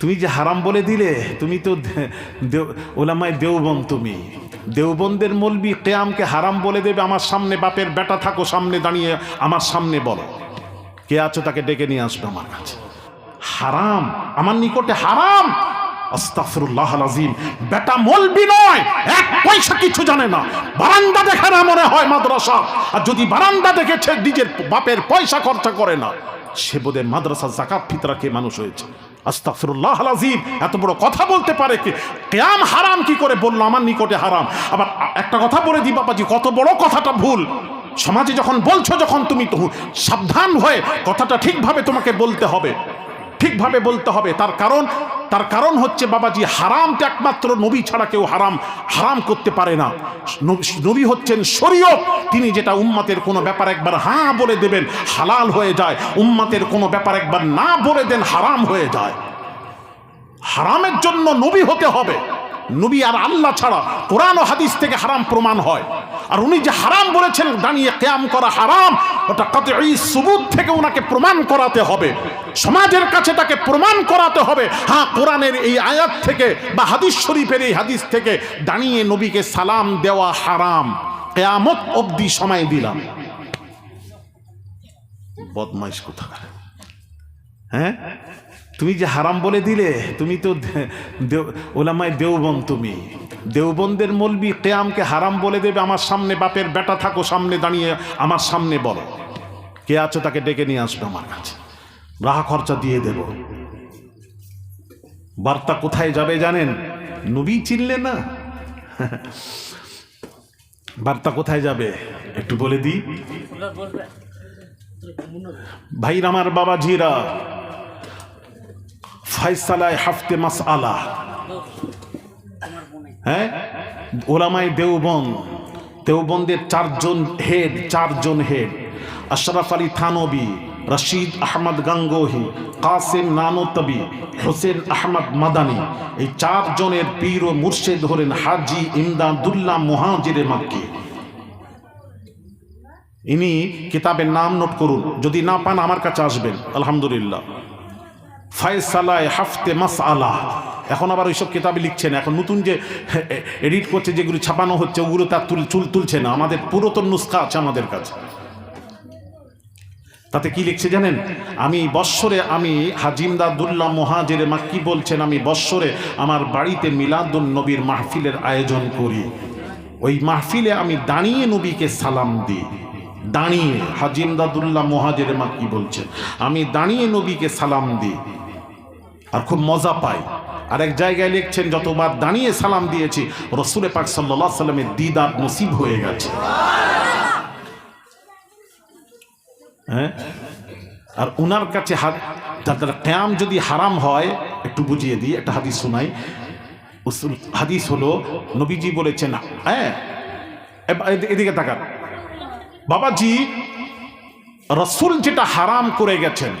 তুমি যে হারাম বলে দিলে, তুমি তো ওলামায় দেওবন তুমি। দেওবন্দের মলবি কেয়ামকে হারাম বলে দেবে, আমার সামনে বাপের বেটা থাকো, সামনে দাঁড়িয়ে আমার সামনে বলো। কে আছো তাকে ডেকে নিয়ে আসবে আমার কাছে। হারাম, আমার নিকটে হারাম। আস্তাফরুল্লাহ আজিম বেটা মলবি নয়, এক পয়সা কিছু জানে না। বারান্দা দেখে না মনে হয় মাদ্রাসা। আর যদি বারান্দা দেখেছে, নিজের বাপের পয়সা খরচা করে না, সে বোধে মাদ্রাসা জাকাত ফিতরা কে মানুষ হয়েছে। আস্তাফরুল্লাহ আজিম এত বড় কথা বলতে পারে কি? ক্যাম হারাম কি করে? বলল, আমার নিকটে হারাম। আবার একটা কথা বলে দি বাবাজি, কত বড় কথাটা ভুল। সমাজে যখন বলছো, যখন তুমি সাবধান হয়ে কথাটা ঠিকভাবে তোমাকে বলতে হবে। ঠিকভাবে বলতে হবে। তার কারণ তার কারণ হচ্ছে, বাবাজি হারাম তো একমাত্র নবী ছাড়া কেউ হারাম হারাম করতে পারে না। নবী- হচ্ছেন শরীয়ত। তিনি যেটা উম্মাতের কোনো ব্যাপার একবার হ্যাঁ বলে দেবেন, হালাল হয়ে যায়। উম্মাতের কোনো ব্যাপার একবার না বলে দেন, হারাম হয়ে যায়। হারামের জন্য নবী হতে হবে। নবী আর আল্লাহ ছাড়া কোরআন ও হাদিস থেকে হারাম প্রমাণ হয়। আর উনি যে হারাম বলেছেন দাঁড়িয়ে কেয়াম করা হারাম, ওটা কত এই সুবুত থেকে ওনাকে প্রমাণ করাতে হবে। সমাজের কাছে তাকে প্রমাণ করাতে হবে। হ্যাঁ কোরআনের এই আয়াত থেকে বা হাদিস শরীফের এই হাদিস থেকে দাঁড়িয়ে নবীকে সালাম দেওয়া হারাম। কেয়ামত অবধি সময় দিলাম। বদমাইশ কোথাকার? হ্যাঁ? তুমি যে হারাম বলে দিলে, তুমি তো ওলামায় দেওবন তুমি। দেওবন্দের মলবি কেয়ামকে হারাম বলে দেবে, আমার সামনে বাপের বেটা থাকো, সামনে দাঁড়িয়ে আমার সামনে বলো। কে আছো তাকে ডেকে নিয়ে আসবে আমার কাছে। রাহা খরচা দিয়ে দেব। বার্তা কোথায় যাবে জানেন? নবী চিনলে না? বার্তা কোথায় যাবে? একটু বলে দিই। ভাইর আমার বাবা জিরা ফয়সালায় হাফতে মাস আলা হ্যাঁ? ওলামাই দেওবন দেওবন্দের চারজন হেড চারজন হেড আশরাফ আলী থানবী, রশিদ আহমদ গঙ্গোহি, কাসেম নানোতবি, হোসেন আহমদ মাদানি। এই চারজনের পীর ও মুর্শেদ হলেন হাজি ইমদাদুল্লাহ মুহাজিরে মাক্কি। ইনি কিতাবের নাম নোট করুন, যদি না পান আমার কাছে আসবেন, আলহামদুলিল্লাহ। ফায়সালায় হাফতে মাস আলা এখন আবার ওইসব কিতাবে লিখছেন। এখন নতুন যে এডিট করছে, যেগুলো ছাপানো হচ্ছে, ওগুলো তার তুল, চুল তুলছে না। আমাদের পুরাতন নুস্খা আছে আমাদের কাছে। তাতে কি লিখছে জানেন? আমি বৎসরে আমি হাজিমদাদুল্লাহ মহাজের মা কি বলছেন, আমি বৎসরে আমার বাড়িতে মিলাদুল নবীর মাহফিলের আয়োজন করি। ওই মাহফিলে আমি দাঁড়িয়ে নবীকে সালাম দিই। দাঁড়িয়ে হাজিমদাদুল্লাহ মহাজের মা কি বলছেন আমি দাঁড়িয়ে নবীকে সালাম দিই। আর খুব মজা পাই। আর এক জায়গায় লিখছেন, যতবার দাঁড়িয়ে সালাম দিয়েছি, রসুলে পাক সাল্লাহ সাল্লামের দিদার নসিব হয়ে গেছে। হ্যাঁ? আর উনার কাছে যাদের ক্যাম যদি হারাম হয়, একটু বুঝিয়ে দিই, একটা হাদিস শোনাই। হাদিস হলো, নবীজি বলেছেন হ্যাঁ? এদিকে তাকান। বাবাজি, রসুল যেটা হারাম করে গেছেন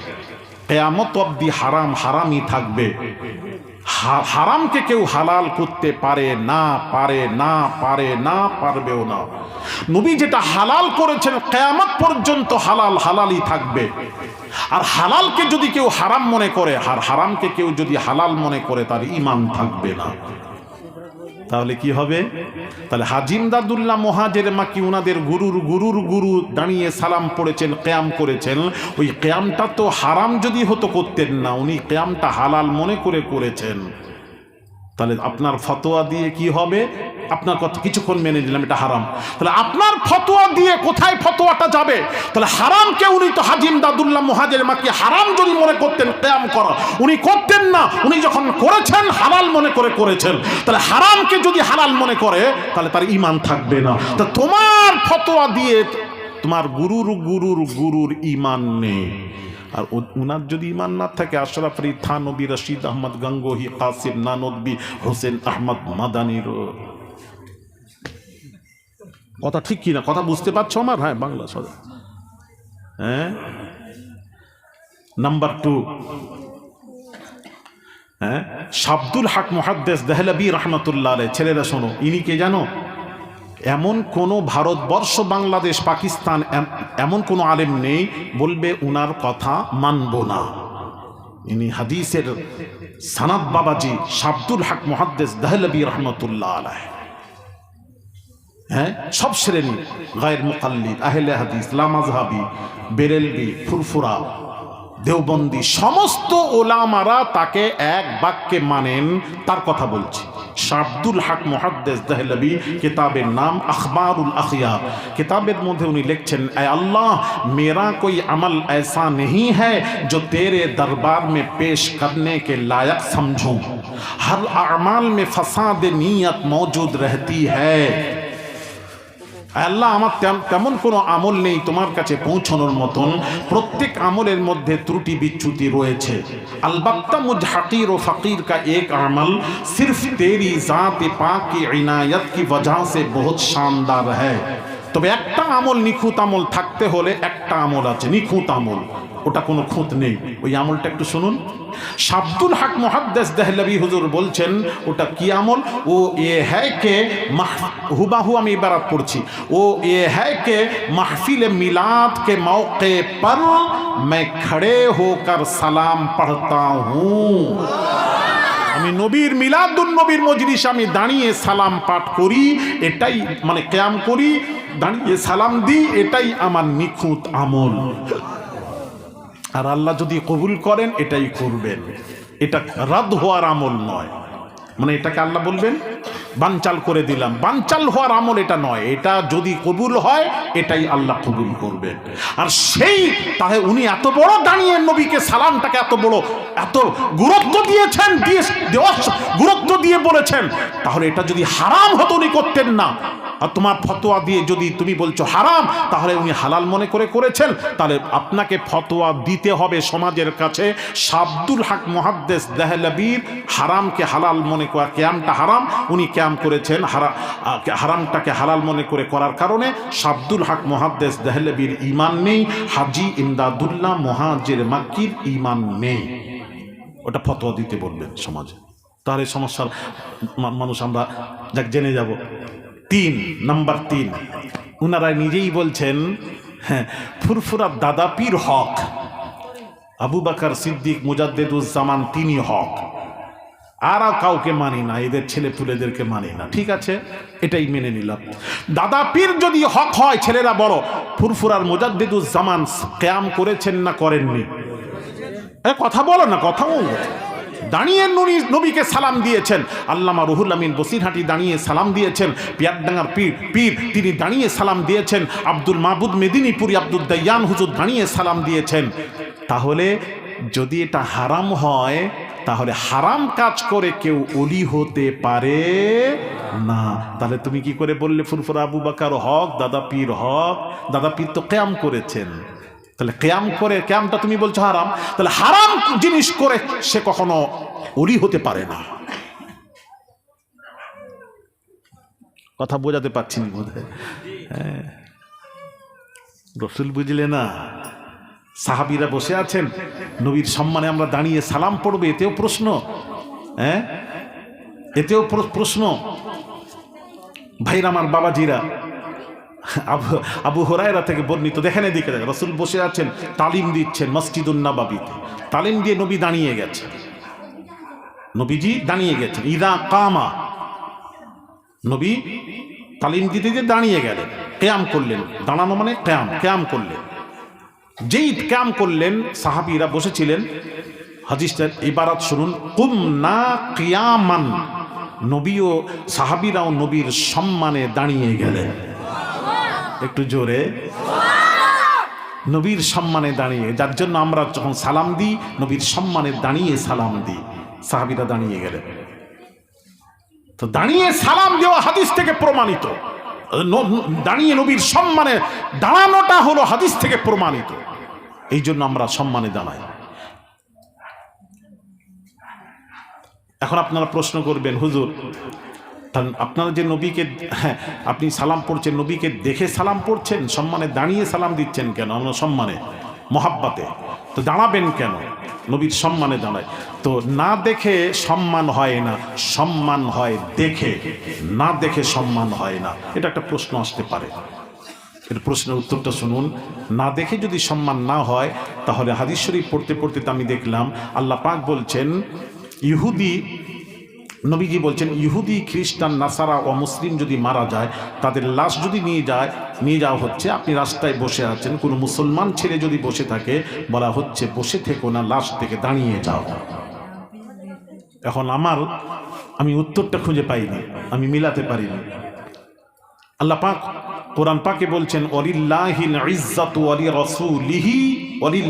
কেয়ামত অব্দি হারাম হারামই থাকবে। হারামকে কেউ হালাল করতে পারে না পারে না পারে না, পারবেও না। নবী যেটা হালাল করেছেন, কেয়ামত পর্যন্ত হালাল হালালই থাকবে। আর হালালকে যদি কেউ হারাম মনে করে, আর হারামকে কেউ যদি হালাল মনে করে, তার ইমান থাকবে না। তাহলে কি হবে? তাহলে হাজিমদাদুল্লাহ মহাজের মা কি উনাদের গুরুর গুরুর গুরু দাঁড়িয়ে সালাম পড়েছেন ক্যাম করেছেন। ওই ক্যামটা তো হারাম যদি হতো করতেন না, উনি ক্যামটা হালাল মনে করে করেছেন। তাহলে আপনার ফতোয়া দিয়ে কি হবে? আপনার কথা কিছুক্ষণ মেনে নিলাম, এটা হারাম। তাহলে আপনার ফতোয়া দিয়ে কোথায় ফতোয়াটা যাবে? তাহলে হারামকে উনি তো হাজিম দাদুল্লাহ মহাজের মাকে হারাম যদি মনে করতেন, কেয়াম করা। উনি করতেন না, উনি যখন করেছেন, হালাল মনে করে করেছেন। তাহলে হারামকে যদি হালাল মনে করে, তাহলে তার ইমান থাকবে না। তা তোমার ফতোয়া দিয়ে তোমার গুরুর গুরুর গুরুর ইমান নেই। আর ও- উনার যদি ইমান না থাকে, আশরাফ আলী থানবী, রশিদ আহমদ গঙ্গোহি, কাসিম নানদবি হোসেন আহমদ মাদানির কথা ঠিক কি না কথা বুঝতে পারছ আমার? হ্যাঁ বাংলা সদা। হ্যাঁ? Number two. হ্যাঁ? শাব্দুল হাক মুহাদ্দেস দেহলবি রহমতুল্লাহ ছেলেরা শোনো, ইনি কে জানো? এমন কোনো ভারতবর্ষ, বাংলাদেশ, পাকিস্তান এমন কোনো আলেম নেই, বলবে উনার কথা মানব না। ইনি হাদিসের সানাদ বাবাজি শাব্দুল হক মুহাদ্দিস দহলবি রহমতুল্লাহ আলাহ হ্যাঁ সব শ্রেণি, গায়ের মুকাল্লিদ, আহলে হাদিস লামাজহাবি বেরেলবি, ফুরফুরা, দেওবন্দি, সমস্ত ওলামারা তাকে এক বাক্যে মানেন, তার কথা বলছি। শাব্দুল হক মুহাদ্দিস দহলবি কিতাবের নাম আখবারুল আখিয়ার কিতাবের মধ্যে উনি লিখছেন এ আল্লাহ मेरा कोई अमल ऐसा नहीं है जो तेरे दरबार में पेश करने के लायक समझूं हर अमाल में फसाद नीयत मौजूद रहती है আল্লাহ আমার তেম- তেমন কোনো আমল নেই তোমার কাছে পৌঁছানোর মতন প্রত্যেক আমলের মধ্যে ত্রুটি বিচ্যুতি রয়েছে अलबत्ता मुझ हकीर व फ़कीर का एक अमल सिर्फ तेरी ज़ात पाक की इनायत की वजह से बहुत शानदार है তবে একটা আমল নিখুঁত আমল থাকতে হলে একটা আমল আছে নিখুঁত আমল ওটা কোনো খুঁত নেই ওই আমলটা একটু শুনুন শাব্দুল হক মুহাদ্দিস দেহলবি হুজুর বলছেন ওটা কি আমল ও এ হ্যায় কে মাহ- হুবাহু আমি ইবারত পড়ছি ও এ হ্যায় কে महफिल मिलाद के मौके पर मैं खड़े होकर सलाम पढ़ता हूँ আমি নবীর মিলাদুন নবীর মজলিস আমি দাঁড়িয়ে সালাম পাঠ করি এটাই মানে ক্যাম করি দাঁড়িয়ে সালাম দিই এটাই আমার নিখুঁত আমল। আর আল্লাহ যদি কবুল করেন, এটাই করবেন। এটা রাদ হওয়ার আমল নয়। মানে এটাকে আল্লাহ বলবেন, বানচাল করে দিলাম। বানচাল হওয়ার আমল এটা নয়। এটা যদি কবুল হয়, এটাই আল্লাহ কবুল করবেন। আর সেই তাহলে উনি এত বড় দাঁড়িয়ে নবীকে সালামটাকে এত বড়, এত গুরুত্ব দিয়েছেন, দিয়ে গুরুত্ব দিয়ে বলেছেন, তাহলে এটা যদি হারাম হতো উনি করতেন না। আর তোমার ফতোয়া দিয়ে যদি তুমি বলছো হারাম, তাহলে উনি হালাল মনে করে করেছেন। তাহলে আপনাকে ফতোয়া দিতে হবে সমাজের কাছে। শাব্দুল হাক মহাদ্দেস দেহলবীর হারামকে হালাল মনে করা ক্যামটা হারাম, উনি ক্যাম করেছেন হারা হারামটাকে হালাল মনে করে করার কারণে শাব্দুল হক মহাদ্দেস দেহলবীর ইমান নেই, হাজি ইমদাদুল্লাহ মহাজের মাক্কির ইমান নেই। ওটা ফতোয়া দিতে বলবেন সমাজে। তাহলে সমস্যার মানুষ আমরা যাক জেনে যাব। তিন, নাম্বার তিন। উনারা নিজেই বলছেন হ্যাঁ ফুরফুরা দাদা পীর হক, আবু বাকার সিদ্দিক, মুজাদ্দেদুজ্জামান তিনি হক। আর কাউকে মানি না, এদের ছেলে পুলেদেরকে মানি না, ঠিক আছে? এটাই মেনে নিলাম। দাদা পীর যদি হক হয়, ছেলেরা বড়, ফুরফুরার মুজাদ্দেদুজ্জামান ক্যাম করেছেন না করেননি? কথা বলো না কথা বলো দাঁড়িয়ে নবীকে সালাম দিয়েছেন। আল্লামা রুহুল আমিন বসিরহাটি দাঁড়িয়ে সালাম দিয়েছেন। পিয়ারডাঙ্গার পীর পীর, তিনি দাঁড়িয়ে সালাম দিয়েছেন। আব্দুল মাহবুদ মেদিনীপুরি আব্দুল দাইয়ান হুজুর দাঁড়িয়ে সালাম দিয়েছেন। তাহলে যদি এটা হারাম হয়, তাহলে হারাম কাজ করে কেউ অলি হতে পারে না। তাহলে তুমি কি করে বললে ফুরফুরা আবু বাকার হক, দাদা পীর হক? দাদা পীর তো ক্যাম করেছেন। তাহলে ক্যাম করে, ক্যামটা তুমি বলছো হারাম, তাহলে হারাম জিনিস করে সে কখনো অলি হতে পারে না। কথা বোঝাতে পারছি না বোধ রসুল বুঝলে না, সাহাবিরা বসে আছেন, নবীর সম্মানে আমরা দাঁড়িয়ে সালাম পড়বে, এতেও প্রশ্ন। হ্যাঁ? এতেও প্রশ্ন। ভাইরা, আমার বাবাজিরা আবু আবু হরাইরা থেকে বর্ণিত, দেখেন এদিকে দেখেন, রসুল বসে আছেন, তালিম দিচ্ছেন মসজিদুল নবাবিতে। তালিম দিয়ে নবী দাঁড়িয়ে গেছে। নবীজি দাঁড়িয়ে গেছেন। ইদা কামা। নবী তালিম দিতে দিয়ে দাঁড়িয়ে গেলেন। কেয়াম করলেন। দাঁড়ানো মানে কেয়াম কেয়াম করলেন। যেই ক্যাম করলেন, সাহাবিরা বসেছিলেন। হাদিসটার ইবারাত শুনুন। কুম না কিয়ামান। নবী ও সাহাবিরাও নবীর সম্মানে দাঁড়িয়ে গেলেন। একটু জোরে। নবীর সম্মানে দাঁড়িয়ে, যার জন্য আমরা যখন সালাম দিই, নবীর সম্মানে দাঁড়িয়ে সালাম দিই। সাহাবিরা দাঁড়িয়ে গেলেন। তো দাঁড়িয়ে সালাম দেওয়া হাদিস থেকে প্রমাণিত। দাঁড়িয়ে নবীর সম্মানে দাঁড়ানোটা হলো হাদিস থেকে প্রমাণিত। এই জন্য আমরা সম্মানে দাঁড়াই। এখন আপনারা প্রশ্ন করবেন, হুজুর আপনারা যে নবীকে হ্যাঁ আপনি সালাম পড়ছেন, নবীকে দেখে সালাম পড়ছেন, সম্মানে দাঁড়িয়ে সালাম দিচ্ছেন কেন? সম্মানে, মহাব্বাতে। তো দাঁড়াবেন কেন? নবীর সম্মানে দাঁড়ায়। তো না দেখে সম্মান হয় না, সম্মান হয় দেখে। না দেখে সম্মান হয় না। এটা একটা প্রশ্ন আসতে পারে। এর প্রশ্নের উত্তরটা শুনুন। না দেখে যদি সম্মান না হয়, তাহলে হাদিস শরীফ পড়তে পড়তে তো আমি দেখলাম, আল্লাহ পাক বলছেন, ইহুদি নবীজি বলছেন, ইহুদি, খ্রিস্টান, নাসারা ও মুসলিম যদি মারা যায়, তাদের লাশ যদি নিয়ে যায়, নিয়ে যাওয়া হচ্ছে, আপনি রাস্তায় বসে আছেন, কোনো মুসলমান ছেলে যদি বসে থাকে, বলা হচ্ছে, বসে থেকো না, লাশ থেকে দাঁড়িয়ে যাও। এখন আমার, আমি উত্তরটা খুঁজে পাইনি, আমি মিলাতে পারিনি। আল্লাহ পাক কোরআন পাকে বলছেন ইজ্জাতু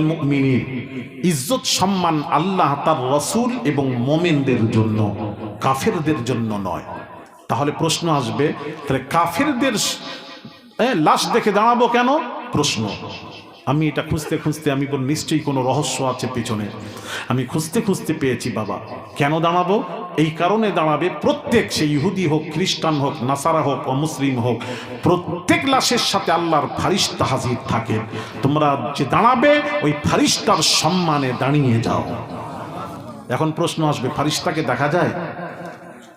মুমিনিন। ইজ্জত সম্মান আল্লাহ তার রসুল এবং মোমেনদের জন্য। কাফেরদের জন্য নয়। তাহলে প্রশ্ন আসবে তাহলে কাফেরদের এ, লাশ দেখে দাঁড়াবো কেন? প্রশ্ন। আমি এটা খুঁজতে খুঁজতে আমি বল নিশ্চয়ই কোনো রহস্য আছে পিছনে। আমি খুঁজতে খুঁজতে পেয়েছি বাবা। কেন দাঁড়াবো? এই কারণে দাঁড়াবে প্রত্যেক সে ইহুদি হোক খ্রিস্টান হোক নাসারা হোক অমুসলিম হোক প্রত্যেক লাশের সাথে আল্লাহর ফারিস্তা হাজির থাকে। তোমরা যে দাঁড়াবে ওই ফারিস্তার সম্মানে দাঁড়িয়ে যাও। এখন প্রশ্ন আসবে ফারিস্তাকে দেখা যায়?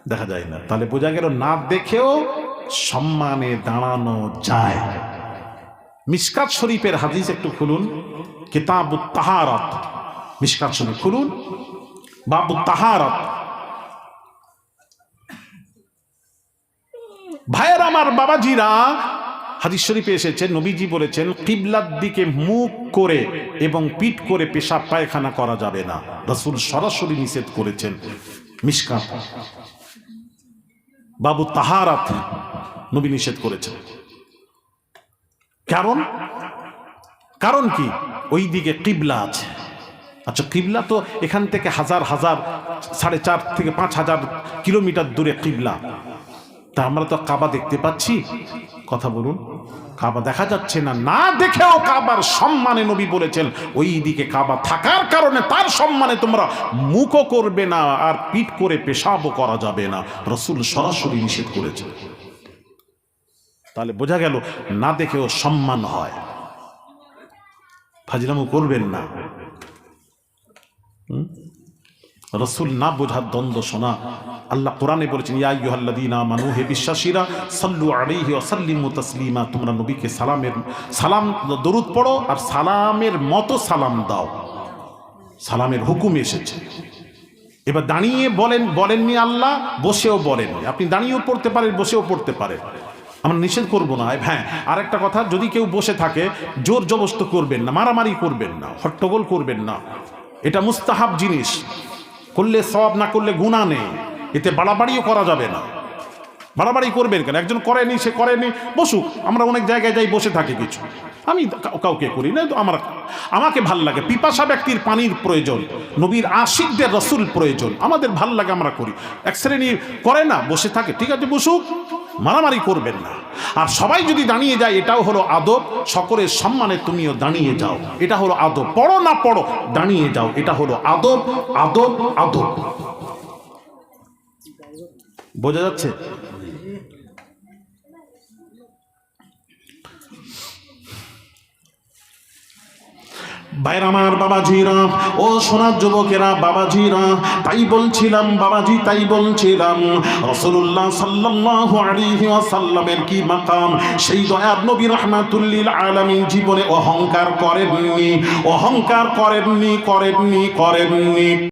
দেখা যায় না। তাহলে বোঝা গেল না দেখেও সম্মানে দাঁড়ানো যায়। মিসকাত শরীফের হাদিস একটু খুলুন। কিতাব তাহারত। মিসকাত শরীফ খুলুন। বাবু তাহারত। ভাইয়ের আমার বাবাজিরা হাদিস শরীফে এসেছে, নবীজি বলেছেন, কিবলার দিকে মুখ করে এবং পিঠ করে পেশাব পায়খানা করা যাবে না। রসুল সরাসরি নিষেধ করেছেন। মিসকাত বাবু তাহারাত নবী নিষেধ করেছেন। কারণ? কারণ কি? ওই দিকে কিবলা আছে। আচ্ছা কিবলা তো এখান থেকে হাজার হাজার, সাড়ে চার থেকে পাঁচ হাজার কিলোমিটার দূরে কিবলা। তা আমরা তো কাবা দেখতে পাচ্ছি। কথা বলুন। কাবা দেখা যাচ্ছে না না দেখেও কাবার সম্মানে নবী বলেছেন, ওই দিকে কাবা থাকার কারণে তার সম্মানে তোমরা মুখও করবে না আর পিঠ করে পেশাবও করা যাবে না। রসুল সরাসরি নিষেধ করেছে। তাহলে বোঝা গেল, না দেখেও সম্মান হয়। ফাজিলামু করবেন না। হুম? রসুল না বোঝার দ্বন্দ্ব শোনা। আল্লাহ কোরআনে বলেছেন, ইয়া ইয়ুহাল্লাযীনা মানু হে বিশ্বাসীরা, সাল্লু আলাইহি ওয়া সাল্লিমু তাসলিমা, তোমরা নবীকে সালামের, সালাম, দরুদ পড়ো আর সালামের মতো সালাম দাও। সালামের হুকুম এসেছে। এবার দাঁড়িয়ে বলেন, বলেননি আল্লাহ, বসেও বলেননি। আপনি দাঁড়িয়েও পড়তে পারেন, বসেও পড়তে পারেন। আমরা নিষেধ করব না। হ্যাঁ আর একটা কথা, যদি কেউ বসে থাকে জোর জবস্ত করবেন না, মারামারি করবেন না, হট্টগোল করবেন না। এটা মুস্তাহাব জিনিস। করলে সব না করলে গুণা নেই। এতে বাড়াবাড়িও করা যাবে না। বাড়াবাড়ি করবেন কেন? একজন করেনি, সে করেনি। বসুক, আমরা অনেক জায়গায় যাই, বসে থাকি কিছু। আমি কাউকে করি না, তো আমার আমাকে ভালো লাগে। পিপাসা ব্যক্তির পানির প্রয়োজন। নবীর আশিকদের রসুল প্রয়োজন। আমাদের ভালো লাগে, আমরা করি। এক শ্রেণি করে না, বসে থাকে। ঠিক আছে, বসুক। মারামারি করবেন না। আর সবাই যদি দাঁড়িয়ে যায়, এটাও হলো আদব, সকলের সম্মানে তুমিও দাঁড়িয়ে যাও। এটা হলো আদব। পড়ো না পড়ো, দাঁড়িয়ে যাও। এটা হলো আদব আদব আদব। বোঝা যাচ্ছে? বাইর আমার বাবাজিরা, ও সোনার যুবকেরা, বাবাজিরা, তাই বলছিলাম, বাবাজি, তাই বলছিলাম। রসুল্লাহ সাল্লাহ সাল্লামের কি মাকাম? সেই দয়াব নবী রহমাতুল্লিল আলমী জীবনে অহংকার করেননি অহংকার করেননি করেননি করেননি।